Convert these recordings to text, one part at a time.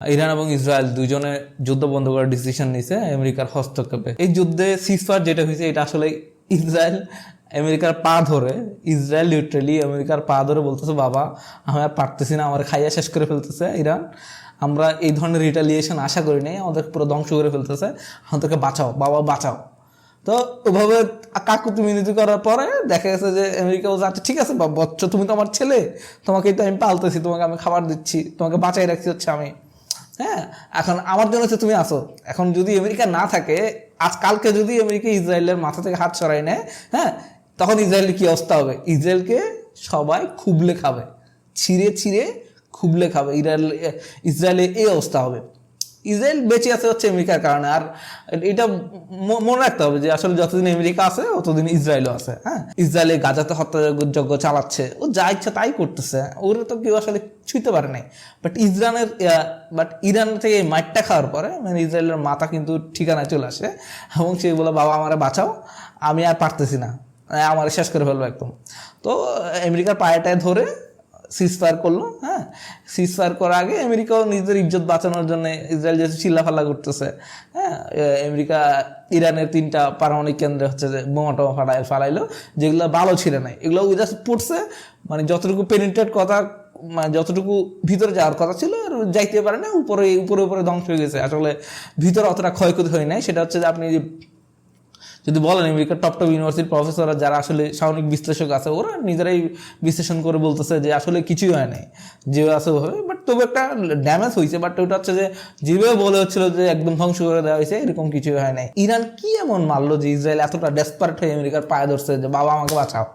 Iran এবং Israel দুজনে যুদ্ধ বন্ধ করার ডিসিশন নিছে আমেরিকার হস্তক্ষেপে। এই যুদ্ধে সিসফার যেটা হয়েছে, এটা আসলে ইসরায়েল আমেরিকার পা ধরে, ইসরায়েল লিটারেলি আমেরিকার পা ধরে বলতেছে, বাবা, আমি আর পারতেছি না, আমার খাইয়া শেষ করে ফেলতেছে ইরান। আমরা এই ধরনের রিটালিয়েশন আশা করি নাই, আমাদের পুরো ধ্বংস করে ফেলতেছে আমাদেরকে বাঁচাও, বাবা, বাঁচাও। তো ওভাবে কাকুতি মিনতি করার পরে দেখা গেছে যে আমেরিকা বলছে আচ্ছা ঠিক আছে বাবা বচ্চ, তুমি তো আমার ছেলে তোমাকেই তো আমি পালতেছি, তোমাকে আমি খাবার দিচ্ছি, তোমাকে বাঁচাই রাখছি হচ্ছে আমি। হ্যাঁ এখন আমার জন্য হচ্ছে তুমি আসো। এখন যদি আমেরিকা না থাকে, আজ কালকে যদি আমেরিকা ইসরায়েলের মাথা থেকে হাত সরাই নেয় হ্যাঁ তখন ইসরায়েলের কি অবস্থা হবে? ইসরায়েলকে সবাই খুবলে খাবে। ছিঁড়ে ছিঁড়ে খুবলে খাবে। ইসরায়েল ইসরায়েলের এই অবস্থা হবে। ইসরায়েল বেঁচে আছে হচ্ছে আমেরিকার কারণে। আর এটা মনে রাখতে হবে যে আসলে যতদিন আমেরিকা আছে ততদিন ইসরায়েলও আছে হ্যাঁ? ইসরায়েলে গাজাতে হত্যাযজ্ঞ চালাচ্ছে। ও যা ইচ্ছা তাই করতেছে। ওরা তো কেউ আসলে ছুঁতে পারে নাই। বাট ইসরায়েলের বাট ইরান থেকে মাইটটা খাওয়ার পরে মানে ইসরায়েলের মাথা কিন্তু ঠিকানায় চলে আসে। এবং সে বলে, বাবা, আমারে বাঁচাও। আমি আর পারতেছি না। আমার শেষ করে ফেলব একদম। তো আমেরিকার পায়েটায় ধরে সিজফায়ার করল হ্যাঁ? সিজফায়ার করার আগে আমেরিকাও নিজেদের ইজ্জত বাঁচানোর জন্য ইসরায়েল যেহেতু চিল্লাফাল্লা করতেছে হ্যাঁ? আমেরিকা, ইরানের তিনটা পারমাণবিক কেন্দ্রে হচ্ছে যে বোমা টোমা ফাটাই ফালাইলো, যেগুলো ভালো ছিল না। এগুলো জাস্ট পড়ছে মানে যতটুকু পেনিট্রেট কথা মানে যতটুকু ভিতরে যাওয়ার কথা ছিল, আর যাইতে পারে না, উপরে উপরে উপরে ধ্বংস হয়ে গেছে। আসলে ভিতরে অতটা ক্ষয়ক্ষতি হয় নাই। সেটা হচ্ছে যে আপনি যদি বলেন আমেরিকার টপ টপ ইউনিভার্সিটির প্রফেসররা যারা আসলে সামরিক বিশ্লেষক আছে, ওরা নিজেরাই বিশ্লেষণ করে বলতেছে যে আসলে কিছুই হয় নাই যে আছে ওভাবে। বাট তবু একটা ড্যামেজ হয়েছে বাট ওটা হচ্ছে যে যেভাবে বলে হচ্ছিল যে একদম ধ্বংস করে দেওয়া হয়েছে, এরকম কিছুই হয় নাই। ইরান কি এমন মারলো যে ইসরায়েল এতটা ডেসপারেট হয়ে আমেরিকার পায়ে ধরছে যে, বাবা, আমাকে বাঁচাও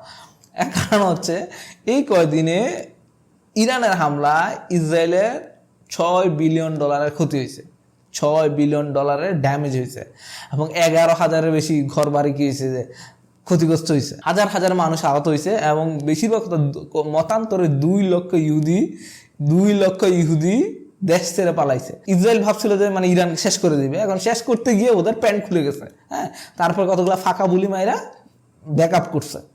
এক কারণ হচ্ছে, এই কয়দিনে ইরানের হামলায় ইসরায়েলের ছয় বিলিয়ন ডলারের ক্ষতি হয়েছে। ছয় বিলিয়ন ডলারের ড্যামেজ হয়েছে। এবং এগারো হাজারের বেশি ঘর বাড়ি কি হয়েছে যে, ক্ষতিগ্রস্ত হয়েছে। হাজার হাজার মানুষ আহত হয়েছে এবং বেশিরভাগ মতান্তরে দুই লক্ষ ইহুদি, দুই লক্ষ ইহুদি দেশ ছেড়ে পালাইছে। ইসরায়েল ভাবছিল যে মানে ইরান শেষ করে দিবে। এখন শেষ করতে গিয়ে ওদের প্যান্ট খুলে গেছে হ্যাঁ? তারপর কতগুলো ফাঁকা বুলি মাইরা ব্যাক আপ করছে।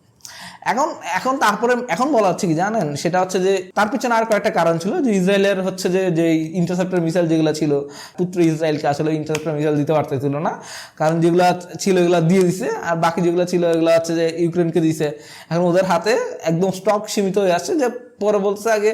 এখন এখন তারপরে, এখন বলা হচ্ছে কি জানেন? সেটা হচ্ছে যে তার পিছনে আর কয়েকটা কারণ ছিল। যে ইসরায়েলের হচ্ছে যে যে ইন্টারসেপ্টর মিসাইল যেগুলো ছিল, পুত্র ইসরায়েলকে আসলে ইন্টারসেপ্টর মিসাইল দিতে পারতেছিল না। কারণ যেগুলো ছিল, এগুলো দিয়ে দিছে। আর বাকি যেগুলো ছিল, এগুলো হচ্ছে যে ইউক্রেনকে দিছে। এখন ওদের হাতে একদম স্টক সীমিত হয়ে আসছে। যে পরে বলছে আগে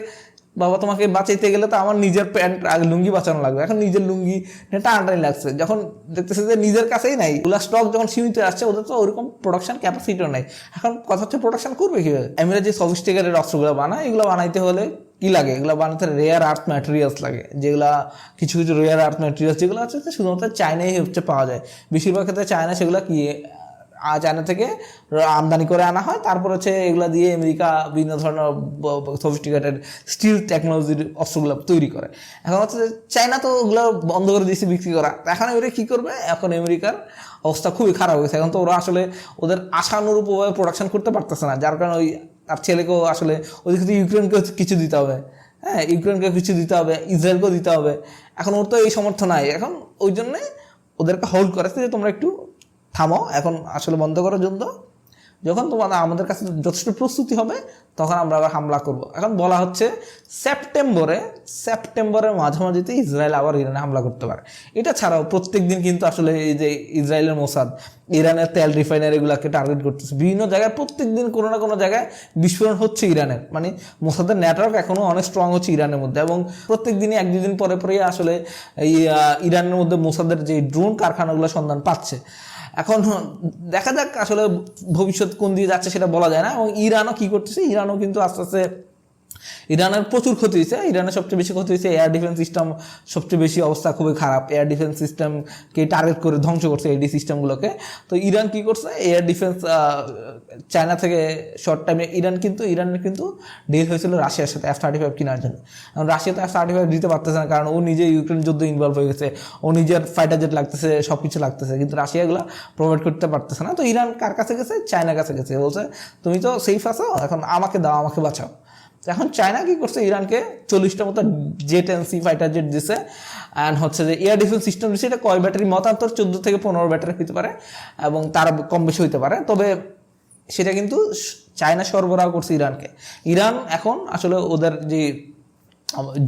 বাবা তোমাকে বাঁচাইতে গেলে তো আমার নিজের প্যান্ট লুঙ্গি বাঁচানো লাগবে। এখন নিজের লুঙ্গি টানাটানি লাগছে। যখন দেখতেছে যে নিজের কাছেই নাই, ওগুলা স্টক যখন সীমিত আসছে, ওদের তো ওরকম প্রোডাকশন ক্যাপাসিটিও নাই। এখন কথা হচ্ছে প্রোডাকশন করবে কীভাবে? আমরা যে সফিস্টিকেটেড অস্ত্রগুলো বানায় এগুলো বানাইতে হলে কি লাগে? এগুলো বানাতে রেয়ার আর্থ ম্যাটেরিয়ালস লাগে। যেগুলা কিছু কিছু রেয়ার আর্থ ম্যাটেরিয়ালস যেগুলো আছে, শুধুমাত্র চায়নাই হচ্ছে পাওয়া যায়। বেশিরভাগ ক্ষেত্রে চায়না সেগুলো কি চায়না থেকে আমদানি করে আনা হয়। তারপর হচ্ছে এগুলো দিয়ে আমেরিকা বিভিন্ন ধরনের সফিস্টিকেটেড স্টিল টেকনোলজির অস্ত্রগুলো তৈরি করে। এখন হচ্ছে চায়না তো ওগুলো বন্ধ করে দিয়েছে বিক্রি করা। এখন এবারে কী করবে? এখন আমেরিকার অবস্থা খুবই খারাপ হয়েছে। এখন তো ওরা আসলে ওদের আশানুরূপভাবে প্রোডাকশন করতে পারতেছে না। যার কারণে ওই তার ছেলেকেও আসলে ওদিকে তো ইউক্রেনকেও কিছু দিতে হবে। হ্যাঁ ইউক্রেনকে কিছু দিতে হবে, ইসরায়েলকেও দিতে হবে। এখন ওর তো এই সমর্থ নাই। এখন ওই জন্যে ওদেরকে হোল্ড করেছে যে তোমরা একটু থামো, এখন আসলে বন্ধ করার জন্য যখন তোমাদের, আমাদের কাছে যথেষ্ট প্রস্তুতি হবে, তখন আমরা আবার হামলা করব। এখন বলা হচ্ছে, সেপ্টেম্বরে, সেপ্টেম্বরের মাঝামাঝিতে ইসরায়েল আবার ইরানে হামলা করতে পারে। এটা ছাড়াও প্রত্যেক দিন কিন্তু আসলে এই যে ইসরায়েলের মোসাদ, ইরানের তেল রিফাইনারিগুলোকে টার্গেট করতেছে। বিভিন্ন জায়গায় প্রত্যেক দিন কোনো না কোনো জায়গায় বিস্ফোরণ হচ্ছে ইরানের। মানে মোসাদের নেটওয়ার্ক এখনও অনেক স্ট্রং হচ্ছে ইরানের মধ্যে এবং প্রত্যেক দিনই এক দুদিন পরে পরেই আসলে এই ইরানের মধ্যে মোসাদের যে ড্রোন কারখানাগুলো সন্ধান পাচ্ছে। এখন দেখা যাক আসলে ভবিষ্যৎ কোন দিকে যাচ্ছে সেটা বলা যায় না। এবং ইরানও কি করতেছে? ইরানও কিন্তু আস্তে আস্তে ইরানের প্রচুর ক্ষতি হয়েছে। ইরানের সবচেয়ে বেশি ক্ষতি হয়েছে এয়ার ডিফেন্স সিস্টেম সবচেয়ে বেশি অবস্থা খুবই খারাপ। এয়ার ডিফেন্স সিস্টেমকে টার্গেট করে ধ্বংস করছে এডি সিস্টেমগুলোকে তো ইরান কি করছে? এয়ার ডিফেন্স চায়না থেকে শর্ট টাইমে ইরান কিন্তু, ইরানের কিন্তু ডিল হয়েছিল রাশিয়ার সাথে এফ থার্টি ফাইভ কেনার জন্য। এখন রাশিয়া তো এফ থার্টি ফাইভ দিতে পারতেছে না, কারণ ও নিজে ইউক্রেন যুদ্ধ ইনভলভ হয়ে গেছে। ও নিজের ফাইটার জেট লাগতেছে সব কিছু লাগতেছে, কিন্তু রাশিয়া এগুলো প্রোভাইড করতে পারতেছে না। তো ইরান কার কাছে গেছে? চায়নার কাছে গেছে। বলছে, তুমি তো সেফ আছো, এখন আমাকে দাও, আমাকে বাঁচাও। এখন চায়না কি করছে? ইরানকে চল্লিশটা মতো jet and C fighter jet দিছে। অ্যান্ড হচ্ছে যে এয়ার ডিফেন্স সিস্টেম দিচ্ছে এটা কয় ব্যাটারি? মতান্তর চোদ্দ থেকে পনেরো ব্যাটারি হতে পারে এবং তার কম বেশি হতে পারে। তবে সেটা কিন্তু চায়না সরবরাহ করছে ইরানকে। ইরান এখন আসলে ওদের যে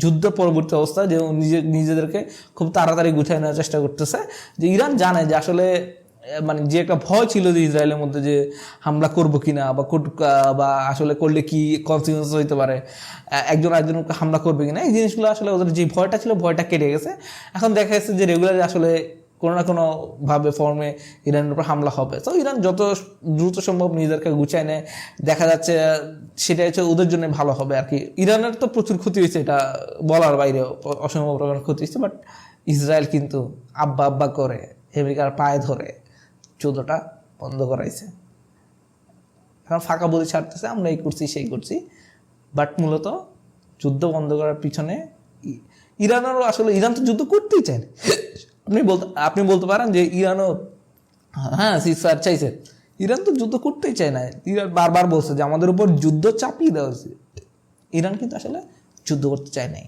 যুদ্ধ পরবর্তী অবস্থা, যে নিজে নিজেদেরকে খুব তাড়াতাড়ি গুছিয়ে নেওয়ার চেষ্টা করতেছে। যে ইরান জানে যে আসলে মানে যে একটা ভয় ছিল যে ইসরায়েলের মধ্যে যে হামলা করব কিনা বা কোট- বা আসলে করলে কি কনসিকুয়েন্স হইতে পারে একজন একজনকে হামলা করবে কিনা, এই জিনিসগুলো আসলে ওদের যে ভয়টা ছিল ভয়টা কেটে গেছে। এখন দেখা যাচ্ছে যে রেগুলারলি আসলে কোনো না কোনো ভাবে ফর্মে ইরানের উপর হামলা হবে। তো ইরান যত দ্রুত সম্ভব নিজেদেরকে গুছিয়ে নেয় দেখা যাচ্ছে সেটা হচ্ছে ওদের জন্য ভালো হবে আর কি। ইরানের তো প্রচুর ক্ষতি হয়েছে, এটা বলার বাইরে অসম্ভব রকমের ক্ষতি হয়েছে বাট ইসরায়েল কিন্তু আব্বা আব্বা করে আমেরিকার পায়ে ধরে। যুদ্ধটা বন্ধ করাইছে। এখন ফাঁকা বলে ছাড়তেছে, আমরা এই করছি, সেই করছি। বাট মূলত যুদ্ধ বন্ধ করার পিছনে ইরানেরও আসলে, ইরান তো যুদ্ধ করতেই চায়। আপনি বলতে আপনি বলতে পারেন যে ইরানও হ্যাঁ সিসফায়ার চাইছে। ইরান তো যুদ্ধ করতেই চায় না। ইরান বারবার বলছে যে আমাদের উপর যুদ্ধ চাপিয়ে দেওয়া হয়েছে ইরান কিন্তু আসলে যুদ্ধ করতে চায় নাই।